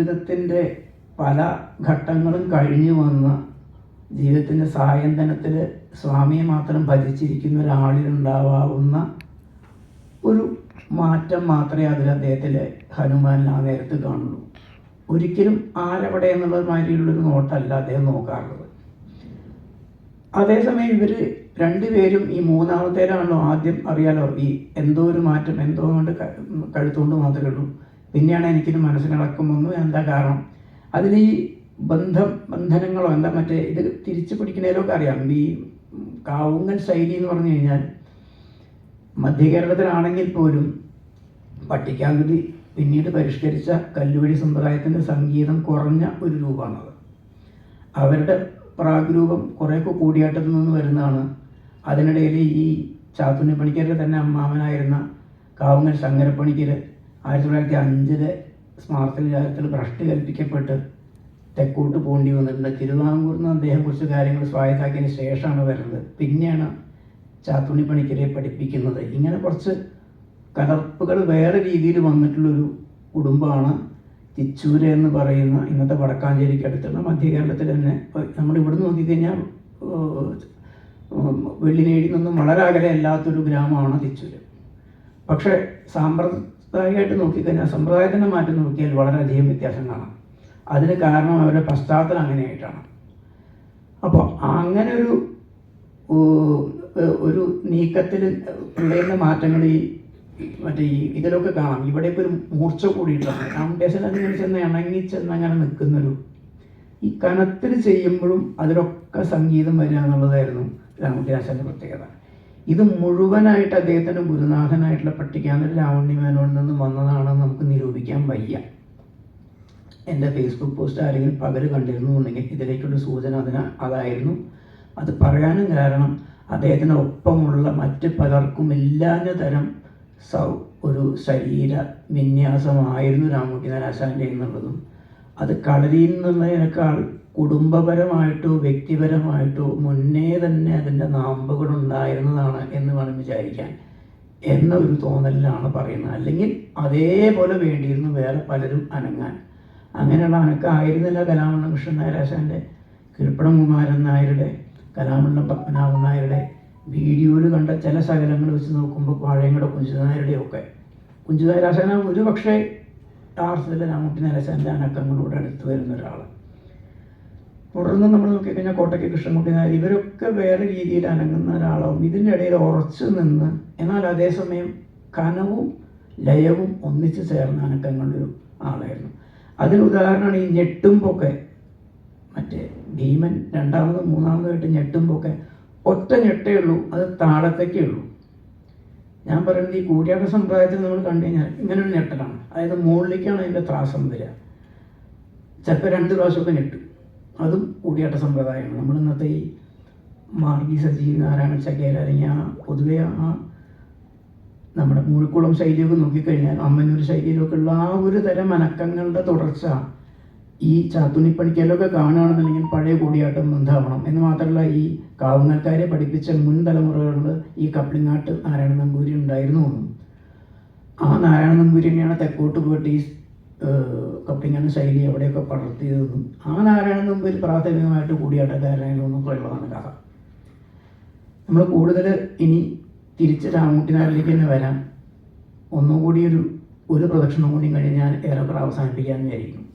ജീവിതത്തിന്റെ പല ഘട്ടങ്ങളും കഴിഞ്ഞു വന്ന ജീവിതത്തിന്റെ സായന്തനത്തിൽ സ്വാമിയെ മാത്രം ഭജിച്ചിരിക്കുന്ന ഒരാളിലുണ്ടാവാവുന്ന ഒരു മാറ്റം മാത്രമേ അതിൽ അദ്ദേഹത്തിൽ ഹനുമാനിൽ ആ നേരത്ത് കാണുള്ളൂ. ഒരിക്കലും ആരവിടെ എന്നുള്ള മാതിരിയുള്ളൊരു നോട്ടല്ല അദ്ദേഹം നോക്കാറുള്ളത്. അതേസമയം ഇവർ രണ്ടുപേരും ഈ മൂന്നാമത്തേരാണല്ലോ ആദ്യം അറിയാലോ ഈ എന്തോ ഒരു മാറ്റം എന്തോ കൊണ്ട് കഴുത്തുകൊണ്ട് മാത്രമേ ഉള്ളൂ. പിന്നെയാണ് എനിക്കിത് മനസ്സിനിളക്കം വന്നു എന്താ കാരണം? അതിൽ ഈ ബന്ധം ബന്ധനങ്ങളോ എന്താ മറ്റേ ഇത് തിരിച്ചു പിടിക്കുന്നതിലൊക്കെ അറിയാം. ഈ കാവുങ്ങൽ ശൈലി എന്ന് പറഞ്ഞു കഴിഞ്ഞാൽ മധ്യകേരളത്തിലാണെങ്കിൽ പോലും പട്ടിക്കാങ്കുതി പിന്നീട് പരിഷ്കരിച്ച കല്ലുവഴി സമ്പ്രദായത്തിന്റെ സംഗീതം കുറഞ്ഞ ഒരു രൂപമാണത്. അവരുടെ പ്രാഗ്രൂപം കുറേയൊക്കെ കൂടിയാട്ടത്തിൽ നിന്ന് വരുന്നതാണ്. അതിനിടയിൽ ഈ ചാത്തുണ്ണി പണിക്കരുടെ തന്നെ അമ്മാവനായിരുന്ന കാവുങ്ങൽ ശങ്കരപ്പണിക്കർ ആയിരത്തി തൊള്ളായിരത്തി അഞ്ചിലെ സ്മാർട്ട് വിചാരത്തിൽ ഭ്രഷ്ട് കൽപ്പിക്കപ്പെട്ട് തെക്കോട്ട് പോണ്ടി വന്നിട്ടുണ്ട്. തിരുവിതാംകൂറിൽ നിന്ന് അദ്ദേഹം കുറച്ച് കാര്യങ്ങൾ സ്വായത്താക്കിയതിന് ശേഷമാണ് വരുന്നത്. പിന്നെയാണ് ചാത്തുണ്ണി പണിക്കരെ പഠിപ്പിക്കുന്നത്. ഇങ്ങനെ കുറച്ച് കലർപ്പുകൾ വേറെ രീതിയിൽ വന്നിട്ടുള്ളൊരു കുടുംബമാണ് തിച്ചൂര് എന്ന് പറയുന്ന ഇന്നത്തെ വടക്കാഞ്ചേരിക്ക് അടുത്തുള്ള മധ്യ കേരളത്തിൽ തന്നെ. നമ്മൾ ഇവിടുന്ന് നോക്കിക്കഴിഞ്ഞാൽ വെള്ളിനേഴി നിന്നും വളരെ അകലെ അല്ലാത്തൊരു ഗ്രാമമാണ് തിച്ചൂര്. പക്ഷേ സാമ്പ്രദായികമായിട്ട് നോക്കിക്കഴിഞ്ഞാൽ സമ്പ്രദായത്തിന്റെ മാറ്റം നോക്കിയാൽ വളരെയധികം വ്യത്യാസം കാണാം. അതിന് കാരണം അവരുടെ പശ്ചാത്തലം അങ്ങനെയായിട്ടാണ്. അപ്പോൾ അങ്ങനെ ഒരു ഒരു നീക്കത്തിൽ പിള്ളേരുടെ മാറ്റങ്ങൾ ഈ മറ്റേ ഈ ഇതിലൊക്കെ കാണാം. ഇവിടെ ഇപ്പോൾ ഒരു മൂർച്ച കൂടിയിട്ടാണ് ഫൗണ്ടേഷൻ അതിങ്ങനെ ചെന്ന് ഇണങ്ങി ചെന്ന് അങ്ങനെ നിൽക്കുന്നൊരു ഈ കനത്തിൽ ചെയ്യുമ്പോഴും അതിലൊക്കെ സംഗീതം വരിക എന്നുള്ളതായിരുന്നു രാമകൃഷ്ണന്റെ പ്രത്യേകത. ഇത് മുഴുവനായിട്ട് അദ്ദേഹത്തിന്റെ ഗുരുനാഥനായിട്ടുള്ള പട്ടിക്കാന്തൽ ലാവണ്യ മേനോനിൽ നിന്ന് വന്നതാണെന്ന് നമുക്ക് നിരൂപിക്കാൻ വയ്യ. എന്റെ ഫേസ്ബുക്ക് പോസ്റ്റ് ആരെങ്കിലും പകൽ കണ്ടിരുന്നുണ്ടെങ്കിൽ ഇതിലേക്കുള്ള സൂചന അതിന് അതായിരുന്നു. അത് പറയാനും കാരണം അദ്ദേഹത്തിന് ഒപ്പമുള്ള മറ്റ് പലർക്കും ഇല്ലാഞ്ഞ തരം സൗ ഒരു ശരീര വിന്യാസമായിരുന്നു രാമൂട്ടി നാരാശാന്റെ എന്നുള്ളതും. അത് കളരിയിൽ നിന്നുള്ളതിനേക്കാൾ കുടുംബപരമായിട്ടോ വ്യക്തിപരമായിട്ടോ മുന്നേ തന്നെ അതിന്റെ നാമ്പുകൾ ഉണ്ടായിരുന്നതാണ് എന്ന് വേണം വിചാരിക്കാൻ എന്ന ഒരു തോന്നലിലാണ് പറയുന്നത്. അല്ലെങ്കിൽ അതേപോലെ വേണ്ടിയിരുന്നു വേറെ പലരും അനങ്ങാൻ. അങ്ങനെയുള്ള അനക്കായിരുന്നില്ല കലാമണ്ഡലം കൃഷ്ണൻ നായരാശാന്റെ കൃപ്പണം കുമാരൻ നായരുടെ കലാമണ്ഡലം പത്മനാഭൻ നായരുടെ. വീഡിയോയിൽ കണ്ട ചില ശകലങ്ങൾ വെച്ച് നോക്കുമ്പോൾ വാഴയങ്ങളുടെ കുഞ്ചുനായരുടെ ഒക്കെ കുഞ്ചുനായരാശാന ഒരു പക്ഷേ ടാർസിലെ രാമകുട്ടി നായരാശാന്റെ അനക്കങ്ങളോട് അടുത്ത് വരുന്ന ഒരാൾ തുടർന്ന് നമ്മൾ നോക്കിക്കഴിഞ്ഞാൽ കോട്ടയ്ക്ക് കൃഷ്ണൻകുട്ടി നായർ ഇവരൊക്കെ വേറെ രീതിയിൽ അനങ്ങുന്ന ഒരാളാവും. ഇതിന്റെ ഇടയിൽ ഉറച്ചു നിന്ന് എന്നാൽ അതേസമയം കനവും ലയവും ഒന്നിച്ച് ചേർന്ന അനക്കങ്ങളൊരു ആളായിരുന്നു. അതിന് ഉദാഹരണമാണ് ഈ ഞെട്ടുമ്പൊക്കെ മറ്റേ ഭീമൻ രണ്ടാമതും മൂന്നാമതുമായിട്ട് ഞെട്ടുമ്പൊക്കെ ഒറ്റ ഞെട്ടേ ഉള്ളൂ അത് താളത്തേക്കേ ഉള്ളൂ. ഞാൻ പറയുന്നത് ഈ കൂടിയാട്ട സമ്പ്രദായത്തിൽ നമ്മൾ കണ്ടു കഴിഞ്ഞാൽ ഇങ്ങനൊരു ഞെട്ടലാണ്. അതായത് മുകളിലേക്കാണ് അതിന്റെ ത്രാസം വരിക. ചിലപ്പോൾ രണ്ട് പ്രാവശ്യമൊക്കെ ഞെട്ടും. അതും കൂടിയാട്ട സമ്പ്രദായമാണ്. നമ്മൾ ഇന്നത്തെ ഈ മാർഗി സജീവ് നാരായണ ചകേര അല്ലെങ്കിൽ ആ പൊതുവെ ആ നമ്മുടെ മൂഴിക്കുളം ശൈലിയൊക്കെ നോക്കിക്കഴിഞ്ഞാൽ അമ്മന്നൂർ ശൈലിയിലൊക്കെ ഉള്ള ആ ഒരു തരം അനക്കങ്ങളുടെ തുടർച്ച ഈ ചാത്തുണിപ്പണിക്കലൊക്കെ കാണുകയാണെന്നുണ്ടെങ്കിൽ പഴയ കൂടിയാട്ടം എന്താവണം എന്ന് മാത്രമല്ല ഈ കാവുങ്ങൽക്കാരെ പഠിപ്പിച്ച മുൻ തലമുറകളിൽ ഈ കപ്ലിങ്ങാട്ട് നാരായണ നമ്പൂരി ഉണ്ടായിരുന്നു ആ നാരായണ നമ്പൂരി തന്നെയാണ് തെക്കോട്ട് പോയിട്ട് ഈ കപ്ലിങ്ങാന ശൈലി എവിടെയൊക്കെ പടർത്തിയതെന്നും ആ നാരായണ നമ്പൂതിരി പ്രാഥമികമായിട്ട് കൂടിയാട്ടക്കാരായിരുന്നു എന്നൊക്കെ ഉള്ളതാണ് കഥ. നമ്മൾ കൂടുതൽ ഇനി തിരിച്ച് രാമൂട്ടിനാരിലേക്ക് തന്നെ വരാം. ഒന്നുകൂടി ഒരു ഒരു പ്രദക്ഷിണം കൂടി കഴിഞ്ഞ് ഞാൻ ഏറെക്കുറെ അവസാനിപ്പിക്കാൻ വിചാരിക്കും